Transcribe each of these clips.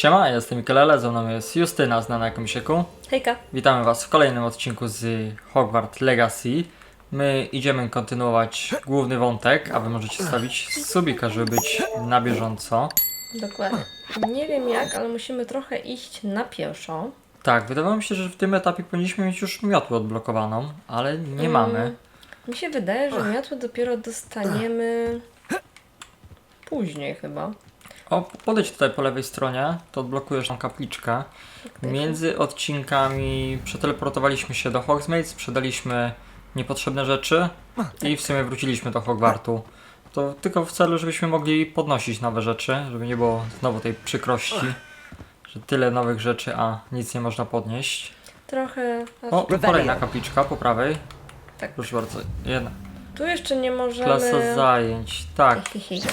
Siema, ja jestem Mikelele, ze mną jest Justyna, znana jako Misieku. Hejka. Witamy Was w kolejnym odcinku z Hogwarts Legacy. My idziemy kontynuować główny wątek, a Wy możecie stawić subika, żeby być na bieżąco. Dokładnie. Nie wiem jak, ale musimy trochę iść na pieszo. Tak, wydawało mi się, że w tym etapie powinniśmy mieć już miotłę odblokowaną, ale nie Mm. mamy. Mi się wydaje, że miotły dopiero dostaniemy później chyba. O, podejdź tutaj po lewej stronie, to odblokujesz tą kapliczkę. Między odcinkami przeteleportowaliśmy się do Hogsmeade, sprzedaliśmy niepotrzebne rzeczy i w sumie wróciliśmy do Hogwartu. To tylko w celu, żebyśmy mogli podnosić nowe rzeczy, żeby nie było znowu tej przykrości, że tyle nowych rzeczy, a nic nie można podnieść. Trochę. O, tu kolejna kapliczka po prawej. Tak. Proszę bardzo, jedna. Tu jeszcze nie możemy. Klasa zajęć, tak. Hihihi.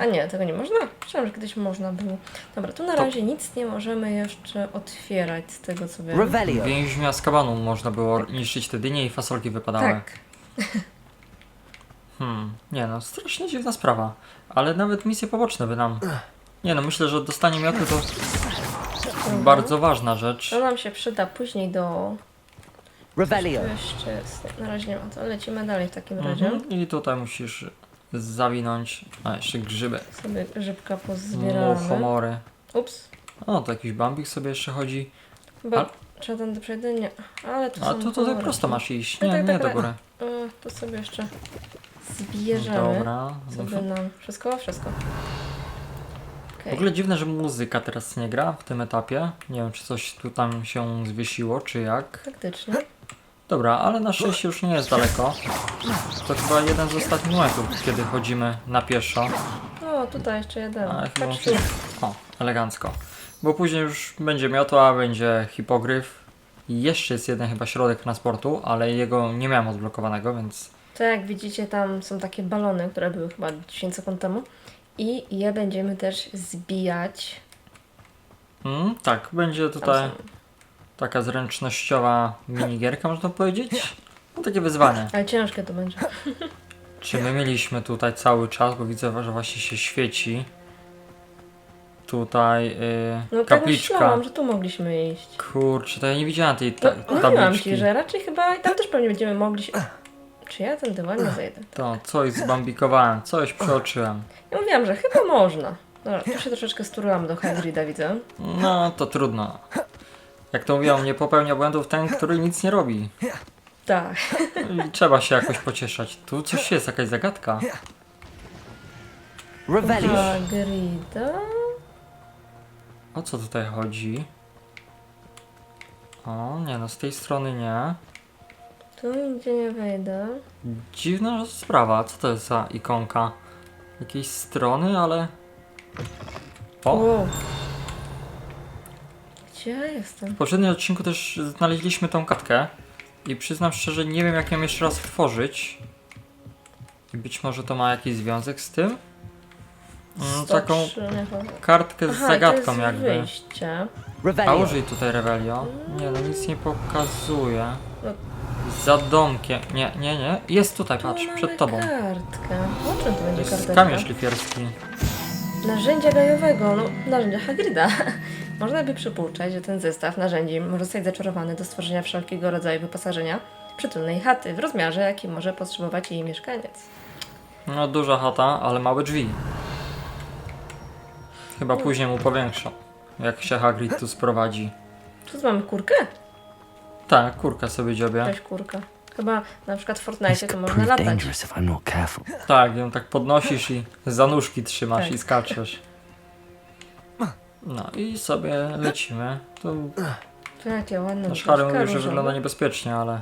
A nie, tego nie można? Myślałam, że kiedyś można było. Dobra, tu na To- razie nic nie możemy jeszcze otwierać z tego co wiem. Revelio. Więźnia z kabanu można było niszczyć te dynie i fasolki wypadały. Tak. Hmm, nie no, strasznie dziwna sprawa. Ale nawet misje poboczne by nam... Nie no, myślę, że dostanie miotły to bardzo ważna rzecz. To nam się przyda później do. Revelio. Jeszcze jest. Na razie nie ma. To lecimy dalej w takim razie. Mhm. I tutaj musisz zawinąć... A, jeszcze grzyby. Sobie grzybka pozbieramy. Muchomory. Ups. O, to jakiś bambik sobie jeszcze chodzi. Chyba A- trzeba tam do przejdę? Nie. Ale tu A są tu tutaj kolorki. prosto masz iść. Tak, Nie, tak, nie tak, do tak. góry. E, To sobie jeszcze zbierzemy. Dobra. Sobie nam wszystko? Wszystko. W Okej. ogóle dziwne, że muzyka teraz nie gra w tym etapie. Nie wiem, czy coś tu tam się zwiesiło, czy jak. Faktycznie. Dobra, ale na szczęście już nie jest daleko. To chyba jeden z ostatnich momentów, kiedy chodzimy na pieszo. O, tutaj jeszcze jeden. A, chyba muszę... tu. O, elegancko. Bo później już będzie miotła, będzie hipogryf. I jeszcze jest jeden chyba środek transportu, ale jego nie miałem odblokowanego, więc... Tak, jak widzicie, tam są takie balony, które były chyba 10 sekund temu. I je będziemy też zbijać. Mm, tak, będzie tutaj. Taka zręcznościowa minigierka, można powiedzieć. No takie wyzwanie. Ale ciężkie to będzie. Czy my mieliśmy tutaj cały czas, bo widzę, że właśnie się świeci. Tutaj yy, No tak kapliczka. myślałam, że tu mogliśmy iść. Kurczę, to ja nie widziałem tej No, ta mówiłam tabliczki. ci, że raczej chyba i tam też pewnie będziemy mogli się... Czy ja ten ładnie zejdę? To coś zbambikowałem, coś przeoczyłem. Ja mówiłam, że chyba można. Dobra, tu się troszeczkę sturlam do Hagrida, widzę. No, to trudno. Jak to mówią, nie popełnia błędów ten, który nic nie robi. Tak. I trzeba się jakoś pocieszać. Tu coś jest, jakaś zagadka. Revelio. Hagrida. O co tutaj chodzi? O, nie no, z tej strony nie. Tu nigdzie nie wejdę. Dziwna sprawa, co to jest za ikonka? Jakiejś strony, ale... O! Wow. Gdzie ja jestem? W poprzednim odcinku też znaleźliśmy tą kartkę i przyznam szczerze, nie wiem jak ją jeszcze raz otworzyć. I być może to ma jakiś związek z tym? Mm, taką 103, nie powiem. kartkę z Aha, zagadką to jest jakby. wyjście. A użyj tutaj Revelio. Nie no, nic nie pokazuje. No. Za domkiem. Nie, nie, nie. Jest tutaj, patrz, tu przed tobą. kartkę. O czym to To będzie jest karteczka? kamień szlifierski. Narzędzia gajowego, no narzędzia Hagrida. Można by przypuszczać, że ten zestaw narzędzi może zostać zaczarowany do stworzenia wszelkiego rodzaju wyposażenia przytulnej chaty w rozmiarze, jaki może potrzebować jej mieszkaniec. No, duża chata, ale małe drzwi. Chyba później mu powiększą. Jak się Hagrid tu sprowadzi. Tu mamy kurkę? Tak, kurka sobie dziobie. Cześć kurka. Chyba na przykład w Fortnite to można latać. dangerous if I'm not careful. Tak, ją tak podnosisz i za nóżki trzymasz Tak. i skaczesz. No i sobie lecimy. Tu jakie ładne nasz Harry butelka mówi, że wygląda niebezpiecznie, ale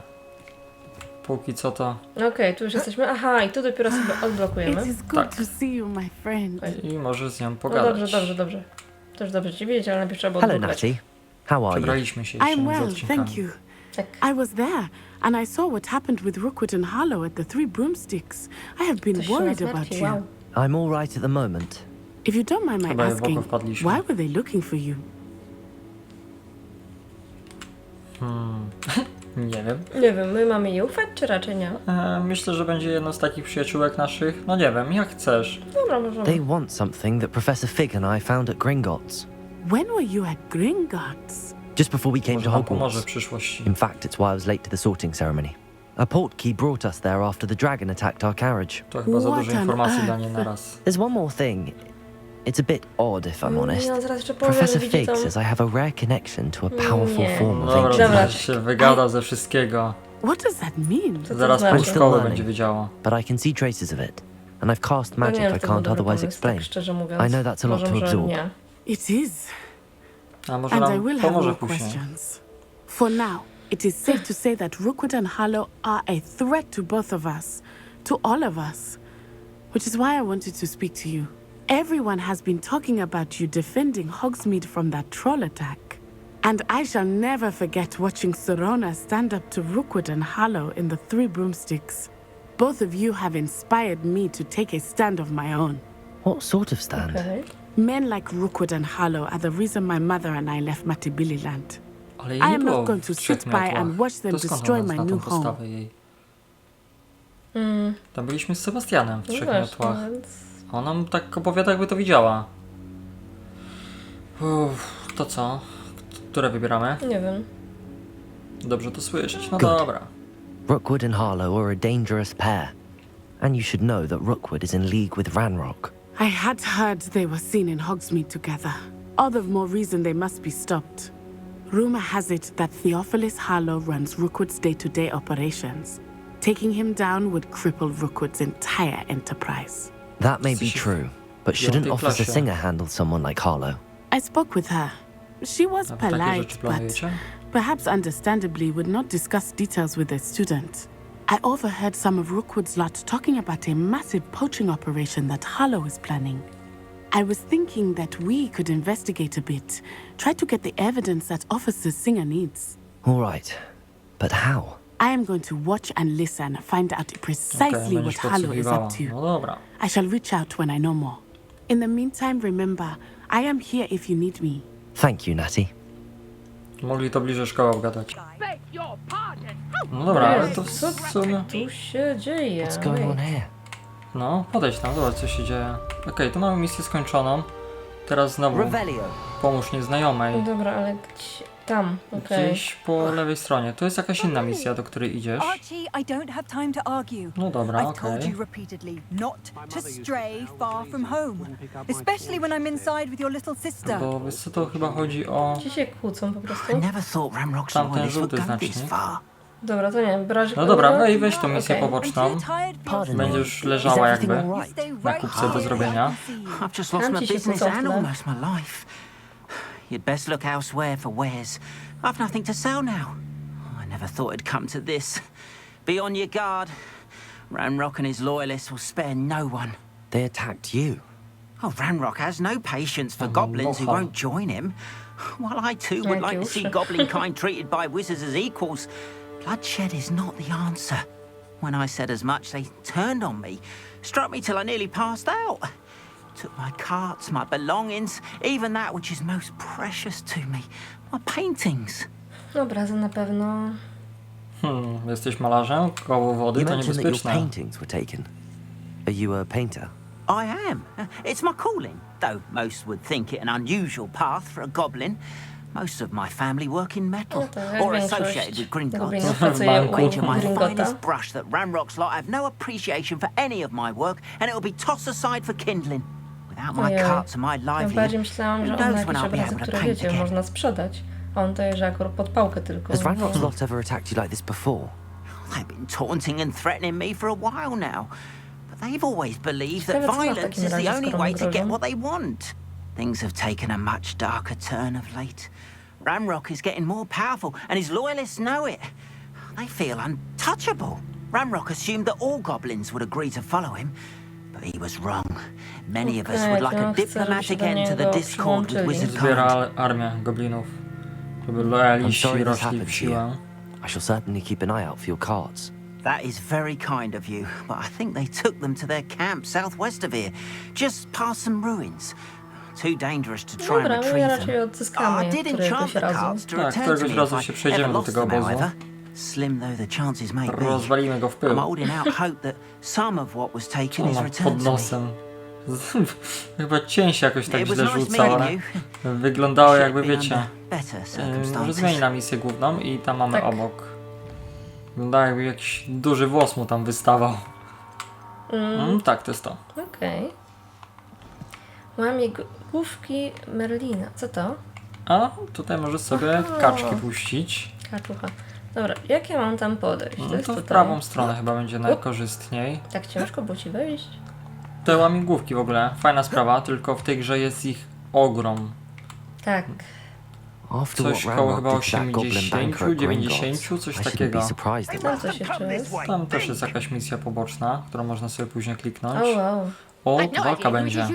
póki co to... Okej, tu już jesteśmy. Aha, i tu dopiero sobie It odblokujemy. is good Tak. to see you, my friend. I może z nią No pogadać. dobrze, dobrze, dobrze. Też dobrze ci wiedzieć, ale najpierw trzeba było Hello, odblokować. Natty. How are you? Przebraliśmy się jeszcze I'm między well, odcinkami. thank you. Tak. I was there, and I saw what happened with Rookwood and Harlow at the Three Broomsticks. I have been się worried nas about you. wow. I'm all right at the moment. If you don't mind my Chyba w oko asking, wpadliśmy. why were they looking for you? Nie wiem. Nie wiem, my mamy jej ufać, czy raczej nie? E, myślę, że będzie jedną z takich przyjaciółek naszych. No nie wiem, jak chcesz. Dobra, możemy. They want something that Professor Fig and I found at Gringotts. When were you at Gringotts? Just before we came Może to nam pomoże w Hogwarts. przyszłości. In fact, it's why I was late to the sorting ceremony. A portkey brought us there after the dragon attacked our carriage. To chyba za What dużo on informacji dla earth? niej naraz. There's one more thing. It's a bit odd, if I'm mm, honest. Nie, zaraz jeszcze powie, Professor widzi Fig tą... says I have a rare connection to a mm, powerful Nie. form of Dobra, ancient Dobra. magic. się wygada ze wszystkiego. What does that mean? Co to Zaraz znaczy? po Still learning. będzie wiedziała. But I can see traces of it. And I've cast No nie magic wiem, I czy to can't dobry otherwise pomysł, explain. Tak szczerze mówiąc. I know that's a lot to że absorb. Nie. It is. A może And I nam will have pomoże more później. questions. For now, it is safe to say that Rookwood and Hollow are a threat to both of us, to all of us, which is why I wanted to speak to you. Everyone has been talking about you defending Hogsmeade from that troll attack. And I shall never forget watching Sorona stand up to Rookwood and Hollow in the Three Broomsticks. Both of you have inspired me to take a stand of my own. What sort of stand? Okej. Men like Rookwood and Hollow are the reason my mother and I left Matabeleland. land. I am not going to sit by and watch them destroy my new home. postawę jej? Mm, Tam byliśmy z Sebastianem w no trzech miotłach. więc... Ona tak opowiada, jakby to widziała. Uff, to co? Które wybieramy? Nie wiem. Dobrze to słyszeć. No Good. dobra. Rookwood and Harlow are a dangerous pair. And you should know that Rookwood is in league with Ranrock. I had heard they were seen in Hogsmeade together. All the more reason they must be stopped. Rumor has it that Theophilus Harlow runs Rookwood's day to day operations. Taking him down would cripple Rookwood's entire enterprise. That may be true, but shouldn't Officer. Singer handle someone like Harlow? I spoke with her. She was A wy takie polite, but perhaps understandably would not discuss details with a student. I overheard some of Rookwood's lot talking about a massive poaching operation that Harlow is planning. I was thinking that we could investigate a bit, try to get the evidence that Officer Singer needs. All right, but how? I am going to watch and listen, find out precisely what będziesz Harlow is podsłuchiwała. up to. No dobra. I shall reach out when I know more. In the meantime, remember, I am here if you need me. Thank you, Natty. Mogli to bliżej szkoły obgadać. No dobra, ale to w Co sumie... tu się dzieje? What's going on here? No, podejdź tam, zobacz co się dzieje. Okej, tu mamy misję skończoną. Teraz znowu Revelio. pomóż nieznajomej. Dobra, ale gdzie... Tam, okej. Gdzieś po lewej stronie. To jest jakaś inna misja, do której idziesz. Archie, I don't have time to argue. No dobra, I've okej. told you repeatedly not to stray far from home, especially when I'm inside with your little sister. Bo wiesz co, to chyba chodzi o... Ci się kłócą po prostu. I never thought Ramrock's Tamten would żółty go this znacznik. far. Dobra, to nie wiem, No dobra, weź, weź tą misję Okej. I'm poboczną. too tired for Pardon your me. Będziesz leżała everything jakby. all You right? stay na right kupce do I zrobienia. I've just lost Tam my ci się business kłócą w and tle. almost my life. You'd best look elsewhere for wares. I've nothing to sell now. I never thought it'd come to this. Be on your guard. Ranrock and his loyalists will spare no one. They attacked you. Oh, Ranrock has no patience for Oh, goblins who won't join him. While I too would like to see Jakiusz. goblin kind treated by wizards as equals, bloodshed is not the answer. When I said as much, they turned on me, struck me till I nearly passed out. Took my carts, my belongings, even that which is most precious to me, my paintings. Obrazy na pewno. Hmm, jesteś malarzem? Koło wody You to mentioned that your niebezpieczne. paintings were taken. Are you a painter? I am. It's my calling, though most would think it an unusual path for a goblin. Most of my family work in metal No to or większość associated with Gringotts. goblinów pracuje u Banku. My Gringota. finest brush that Ranrock's lot I have no appreciation for any of my work, and it'll be tossed aside for kindling. Without my Ojej. carts and my livelihood, myślałam, że on ma knows when jakieś I'll be obrazy, able to które paint wiecie, again. można sprzedać. A on to jeżdża akurat pod pałkę tylko. Has Ranrock's lot ever attacked you like this before? They've been taunting and threatening me for a while now, but they've always believed that Ciekawe, co ma w violence takim is the only skoro way nam to get grożą? what they want. Things have taken a much darker turn of late. Ramrock is getting more powerful, and his loyalists know it. They feel untouchable. Ramrock assumed that all goblins would agree to follow him, but he was wrong. Many of us would like a diplomatic end to the discord with wizard Zbiera kind. al- armię goblinów. Żeby I'm loyaliści sorry this rośli w happened to you. siłę. I shall certainly keep an eye out for your cards. That is very kind of you, but I think they took them to their camp southwest of here, just past some ruins. Too dangerous to try and Dobra, my retrieve raczej them. odzyskamy oh, I did któregoś enchant the razu. cards to Tak, return to któregoś me razu if I przejdziemy ever do lost tego them, obozu. however. Slim though the chances may be. Rozwalimy go w pył. I'm holding out hope that some of what was Co taken is ma returned pod to me. nosem? Chyba cień się jakoś tak it was źle nice rzucał, ale meeting you. wyglądało Should jakby be wiecie. under Better Yy, Może circumstances. zmieni na misję główną i tam mamy Tak. obok. Wygląda jakby jakiś duży włos mu tam wystawał. Mm, tak, to jest to. Okej. Łamie g- główki Merlina. Co to? A tutaj możesz sobie Aha. kaczki puścić. Kaczucha. Dobra, jak ja mam tam podejść? No to to w tutaj. prawą stronę chyba będzie najkorzystniej. Tak ciężko było ci wejść? Te łamigłówki w ogóle, fajna sprawa, tylko w tej grze jest ich ogrom. Tak. Coś koło chyba did to that goblin 80, banker at 90, Gringotts, coś takiego. Tam coś jeszcze jest. Tam też jest jakaś misja poboczna, którą można sobie później O kliknąć. wow. O, no walka będzie.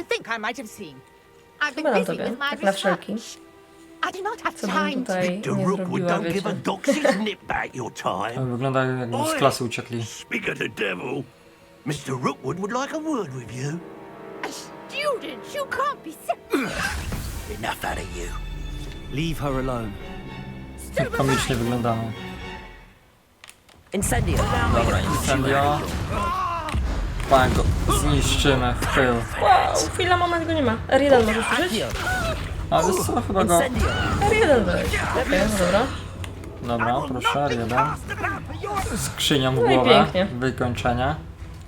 Chyba na tobie, tak na wszelki. Research. I do not have Co bym time to... tutaj nie Rookwood zrobiła, don't give a wiecie. doxy's nip back your time. Wygląda jakby z klasy uciekli. Speak of the devil. Mr. Rookwood would like a word with you. A student, you can't be so... Enough out of you. Leave her alone. Tak komicznie wyglądamy. Incendio! Dobra, incendio. Pan go zniszczymy w pył. Wow, chwila, moment, go nie ma. R1 możesz użyć? A wiesz co, chyba go... Incendio! R1 weź. Okej, no dobra. Dobra, proszę, jeden. Skrzynią w No i głowę. pięknie. Wykończenie.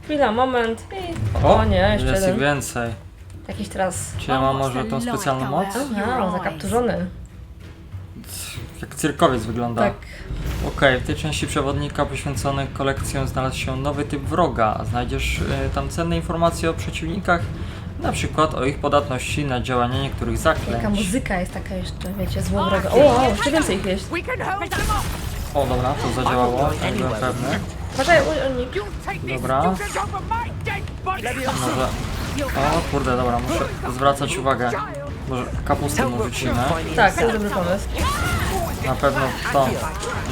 Chwila, moment. I... O, O nie, jeszcze jest ich jeden. więcej. Jakiś teraz... Czy ja mam może tą specjalną moc? Wow, zakapturzony. Jak cyrkowiec wygląda. Tak. Okej, w tej części przewodnika poświęconej kolekcjom znalazł się nowy typ wroga. Znajdziesz y, tam cenne informacje o przeciwnikach, na przykład o ich podatności na działanie niektórych Jaka zaklęć. muzyka jest taka jeszcze, wiecie, złowroga. O, wow, jeszcze więcej ich jest. We can hold them off. O dobra, to zadziałało, nie byłem pewny. Uważaj, oni... Take this Dobra. my dead body. Może... O kurde, dobra, muszę zwracać uwagę. Może kapustę mu rzucimy. Tak, to jest dobry pomysł. Na pewno to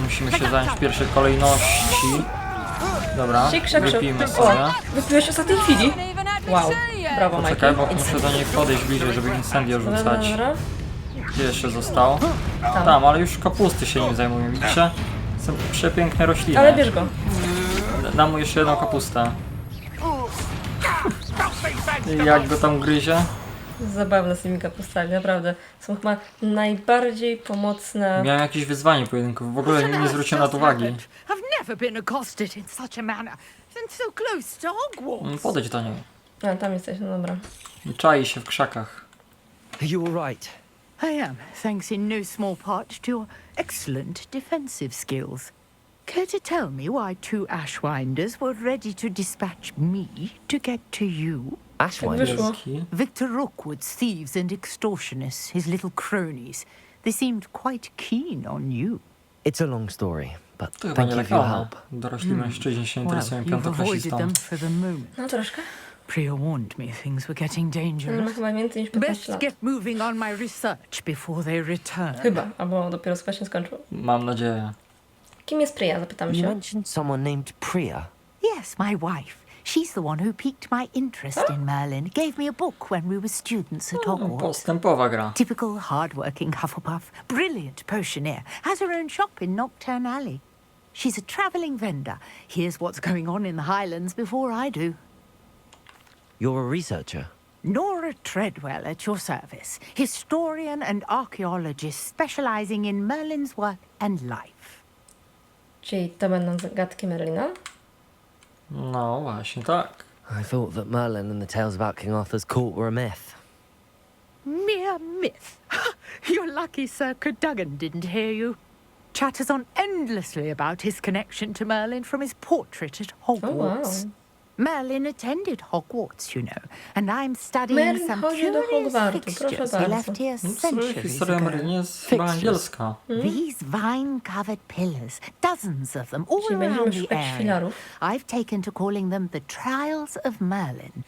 musimy się zająć w pierwszej kolejności. Dobra, Sik, szak, szak. wypijmy O, sobie. wypiłeś w ostatniej chwili. Wow, brawo. Poczekaj, bo muszę do niej podejść bliżej, żeby incendio Dobra, rzucać. dobra. Gdzie jeszcze został? Tam. Tam, ale już kapusty się nim zajmują, widzicie? Są przepiękne rośliny. Ale bierz go. Dam mu jeszcze jedną kapustę. I Jak go tam gryzie? Zabawne z tymi kapustami, naprawdę. Są chyba najbardziej pomocne. Miałem jakieś wyzwanie pojedynków, w ogóle nie, nie zwróciłem na to uwagi. I've never been accosted in such a manner. And so close to Hogwarts. Mm, Podejdź do niej. A, tam jesteś, no dobra. Czai się w krzakach. Are you alright? I am, thanks in no small part to your excellent defensive skills. Care to tell me why two Ashwinders were ready to dispatch me to get to you? Ashwinder. wyszło. Wielki. Victor Rookwood's thieves and extortionists, his little cronies. They seemed quite keen on you. It's a long story, but To chyba thank you for your help. Dorośli mężczyźni się Well, interesują you've avoided piątoklasistą. them for the moment. No troszkę. Priya warned me things were getting dangerous. chyba więcej niż 15 Best lat. get moving on my research before they return. Chyba, albo dopiero właśnie skończył. Mam nadzieję. Kim jest Priya? Zapytam You się. mentioned someone named Priya. Yes, my wife. She's the one who piqued my interest ah. in Merlin. Gave me a book when we were students at No, Hogwarts. postępowa gra. Typical hard-working Hufflepuff, brilliant potioneer, has her own shop in Knockturn Alley. She's a travelling vendor. Here's what's going on in the Highlands before I do. You're a researcher. Nora Treadwell at your service, historian and archaeologist specializing in Merlin's work and life. Czyli to będą zagadki Merlina? No właśnie tak. I thought that Merlin and the tales about King Arthur's court were a myth. Mere myth. You're lucky Sir Cadogan didn't hear you. Chatters on endlessly about his connection to Merlin from his portrait at O wow. Hogwarts. Merlin attended Hogwarts, you know, and I'm studying Merlin some chodził do curious Hogwartu, proszę fixtures he bardzo. left here No, w sumie centuries historia ago. Jest chyba Fixtures. angielska. Hmm? These vine-covered pillars, dozens of them all Czyli będziemy around the szukać area. filarów. I've taken to calling them the Trials of Merlin.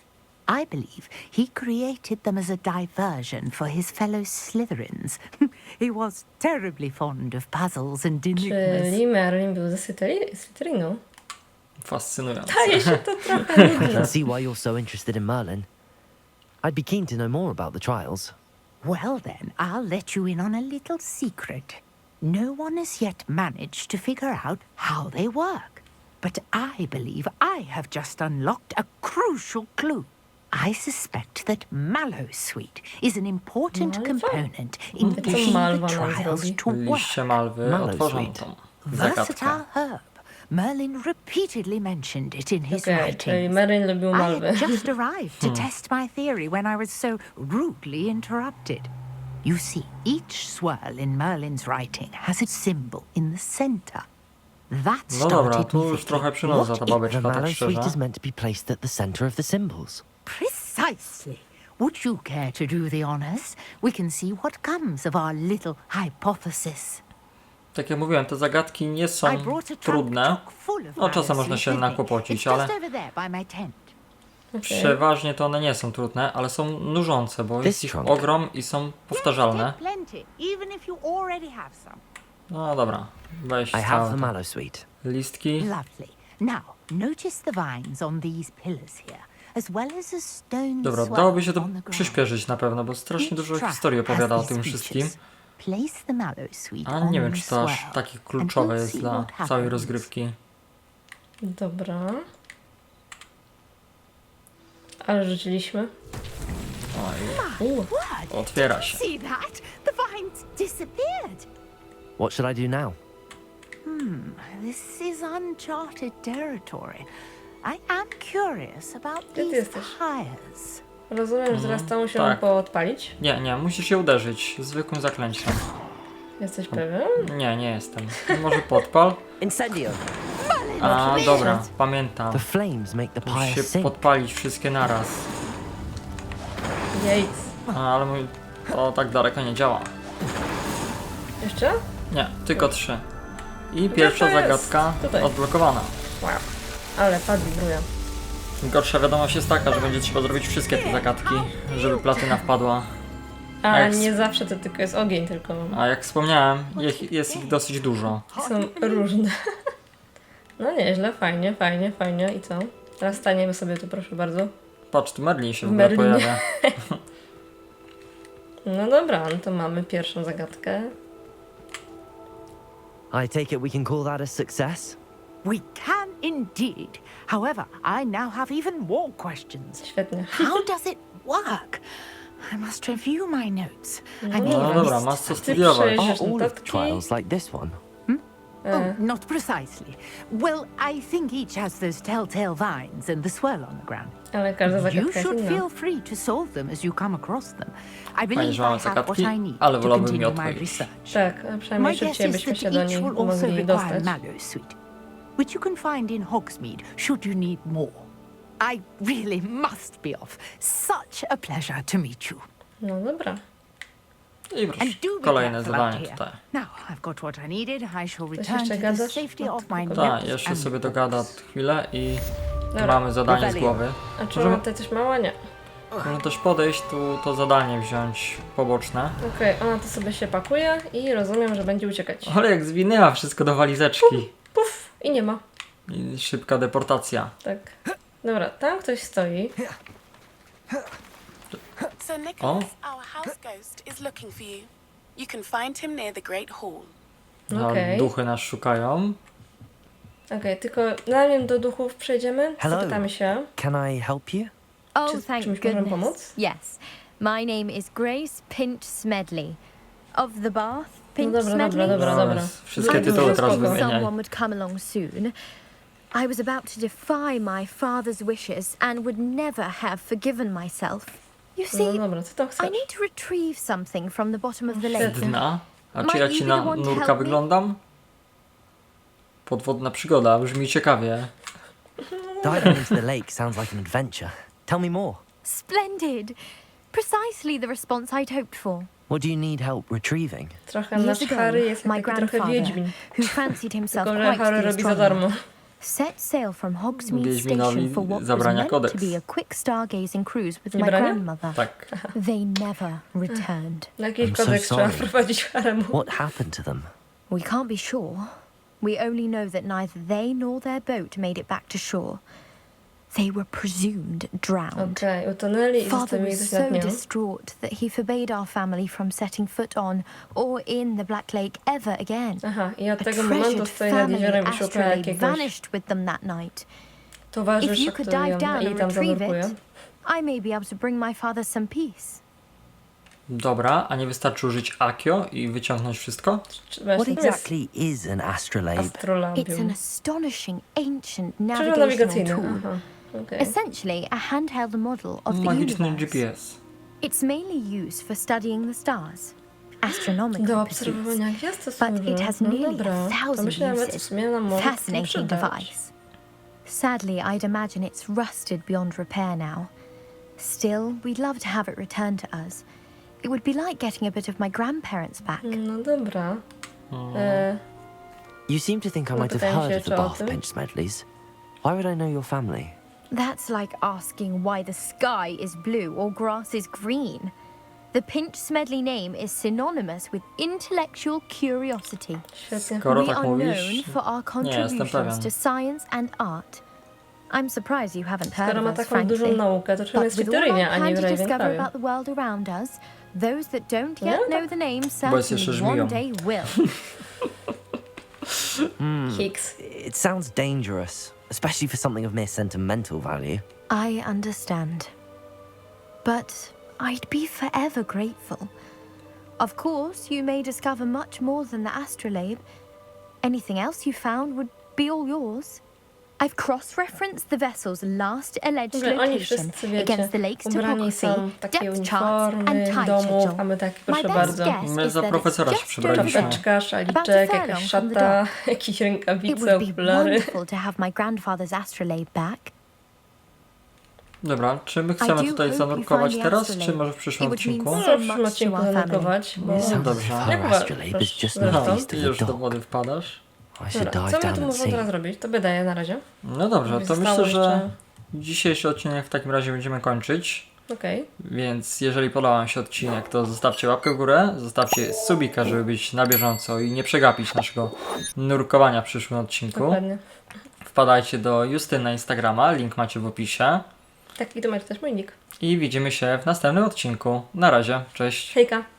I believe he created them as a diversion for his fellow Slytherins. he was terribly fond of puzzles and enigmas. Czyli Merlin był ze Slytheri- Slytherinu. Fascynujące. Staje się to trochę I nudne. can see why you're so interested in Merlin. I'd be keen to know more about the trials. Well, then, I'll let you in on a little secret. No one has yet managed to figure out how they work. But I believe I have just unlocked a crucial clue. I suspect that mallow sweet is an important Malwa? component in Co pushing malwa the nam trials zrobi? to work. Liście malwy Mallow otworzą sweet. tą Versatile herb. Merlin repeatedly mentioned it in his Okej, czyli writings. Merlin lubił I malwy. had just arrived to hmm. test my theory when I was so rudely interrupted. You see, each swirl in Merlin's writing has a symbol in the center. That No dobra, started tu me już thinking, trochę przynuza ta what The babeczka, tak mallow sweet szczerze. is meant to be placed at the center of the symbols. Precisely. Would you care to do the honors? We can see what comes of our little hypothesis. Tak jak mówiłem, te zagadki nie są trudne. No, czasem można się nakłopocić, ale-. Przeważnie to one nie są trudne, ale są nużące, bo jest ich ogrom i są powtarzalne. No dobra, weź całe listki. Dobra, dałoby się to przyspieszyć na pewno, bo strasznie dużo historii opowiada o tym wszystkim. Place the mallow sweet A on nie wiem, czy to aż takie and kluczowe we'll jest see dla what całej happens. rozgrywki. Dobra. Ale rzuciliśmy. Oj, U, What? otwiera się. See that? The vines disappeared. What should I do now? This is uncharted territory. I am curious about Gdzie ty these jesteś? hires. Rozumiem, że teraz to musimy tak. poodpalić. Nie, nie, musisz się uderzyć zwykłym zaklęciem. Jesteś pewien? Nie, nie jestem. Może podpal? Incendio! A, dobra, pamiętam. The flames make the Musisz się podpalić wszystkie naraz. Jejc. A, ale mój... To tak daleko nie działa. Jeszcze? Nie, tylko trzy. I pierwsza to jest? zagadka Tutaj. odblokowana. Wow. Ale pad wibruje. Gorsza wiadomość jest taka, że będzie trzeba zrobić wszystkie te zagadki, żeby platyna wpadła. A jak nie zawsze to tylko jest ogień, tylko A jak wspomniałem, ich, jest ich dosyć dużo. są różne. No nieźle, fajnie, fajnie, fajnie. I co? Teraz staniemy sobie tu, proszę bardzo. Patrz, tu Merlin się w ogóle Merlin. pojawia. No dobra, no to mamy pierwszą zagadkę. I take it we can call that a success? We can indeed. However, I now have even more questions. Świetnie. How does it work? I must review my notes. I may No have dobra, missed masz co something. studiować. Are Przejrzysz all of the notatki. trials like this one? Hmm? E, Oh, not precisely. Well, I think each has those telltale vines and the swirl on the ground. ale każda You zagadka jest should inna. feel free to solve them as you come across them. I believe że I mamy have what zagadki, I need ale to wolałbym je continue my odkryć. research. Tak, a My przynajmniej guess szybciej is byśmy that się do each nich will also mogli require dostać. mallow sweet, which you can find in Hogsmeade should you need more. I really must be off. Such a pleasure to meet you. No dobra. I proszę, And do be kolejne careful out zadanie here. tutaj. Now I've got what I needed. I shall return jeszcze to the gadasz? safety No, of my tylko- Tak, notes jeszcze and sobie dogada chwilę i Dobra. mamy zadanie z głowy. A czy Możemy- tutaj coś mała? Nie. Można też podejść, tu to zadanie wziąć poboczne. Okej, ona to sobie się pakuje i rozumiem, że będzie uciekać. Ale jak zwinęła wszystko do walizeczki. Puf! I nie ma. I szybka deportacja. Tak. Dobra, tam ktoś stoi. So Nicholas, our house ghost, is looking for you. You can find him near the Great Hall. No, Okej. Duchy nas szukają. Okej, tylko zanim do duchów przejdziemy, Hello. zapytamy się. Can I help you? Oh, Czy- thank czymś możemy goodness. pomóc? Yes. My name is Grace Pinch Smedley. Of the Bath, No dobra, Smedley. dobra, dobra, No, dobra. Wszystkie I tytuły teraz hoping wymieniaj. Someone would come along soon. I was about to defy my father's wishes and would never have forgiven myself. You No see, dobra, co tam I chcesz? need to retrieve something from the bottom of the lake. Dna. A czy ja ci na to nurka wyglądam? Podwodna przygoda, brzmi ciekawie. Diving into the lake sounds like an adventure. Tell me more. Splendid! Precisely the response I'd hoped for. What do you need help retrieving? Trochę Years nasz ago, Harry jest my jak taki trochę grandfather, wiedźmin. who fancied himself Tylko, że quite Harry the robi za astronomer, darmo. set sail from Hogsmeade Wiedźminowi Station for what was zabrania meant kodeks. to be a quick stargazing cruise with Nie my brania? grandmother. Tak. They never returned. Na jakiś I'm so kodeks trzeba sorry. wprowadzić Haremu. What happened to them? We can't be sure. We only know that neither they nor their boat made it back to shore. They were presumed drowned. Okej, utonęli i Father was so distraught that he forbade our family from setting foot on or in the Black Lake ever again. Aha, i od A tego momentu treasured stoi nad family jeziorem i szuka astrolabe jakiegoś vanished with them that night. If towarzysza, you could który dive ją down i and tam retrieve zanurkuje. it, I may be able to bring my father some peace. Dobra, a nie wystarczy użyć Akio i wyciągnąć wszystko? Czy What właśnie to jest exactly is an astrolabe? It's an astonishing ancient navigational nawigacyjny. tool. Aha. Okej. Essentially, a handheld model of the Magiczny universe. GPS. It's mainly used for studying the stars, astronomical Do pursuits. obserwowania gwiazd to But służy. it has No nearly dobra, a to thousand myślę nawet w uses. sumie nam może się Fascinating przydać. device. Sadly, I'd imagine it's rusted beyond repair now. Still, we'd love to have it returned to us. It would be like getting a bit of my grandparents back. Mm, no dobra. E, You seem to think I might have pytałem heard of the jeszcze o Bath tym. Pinch Smedleys. Why would I know your family? That's like asking why the sky is blue or grass is green. The Pinch Smedley name is synonymous with intellectual curiosity. Skoro we tak are mówisz, known for our contributions pewien. to science and art. I'm surprised you haven't heard Skoro of ma us, taką dużą frankly. naukę, to czym But jest with all I Wiktorynie, a plan w to discover Ravenclawie? about the world around us, those that don't Nie? yet know the name Bo jest certainly one żmiją. day will. Hmm. Hicks. It sounds dangerous, especially for something of mere sentimental value. I understand. But I'd be forever grateful. Of course, you may discover much more than the astrolabe. Anything else you found would be all yours. I've cross-referenced the vessel's last alleged ogóle oni location wszyscy, wiecie, against the lake's ubrani topography, są w takie depth charts and uniformy, tide domów, schedule. my proszę best bardzo. guess My is za that profesora it's się just przebraliśmy. Czapeczka, About a szaliczek, furlong jakaś from the szata, dock. jakieś It rękawice, would be okulary. wonderful to have my grandfather's astrolabe back. Dobra, czy my chcemy do tutaj zanurkować teraz, czy może w przyszłym odcinku? Może w przyszłym odcinku zanurkować, bo... Dobrze. Jak our wa- astrolabe is just zresztą? northeast I of już the do dock. wody wpadasz. I should Dobra, co my tu możemy teraz see. zrobić? To daję na razie. No dobrze, to Zostało myślę, że dzisiejszy odcinek w takim razie będziemy kończyć. Okej. Więc jeżeli podobał Wam się odcinek, to zostawcie łapkę w górę, zostawcie subika, żeby być na bieżąco i nie przegapić naszego nurkowania w przyszłym odcinku. Dokładnie. Wpadajcie do Justyny na Instagrama, link macie w opisie. Taki to macie też mój nick. I widzimy się w następnym odcinku. Na razie, cześć. Hejka!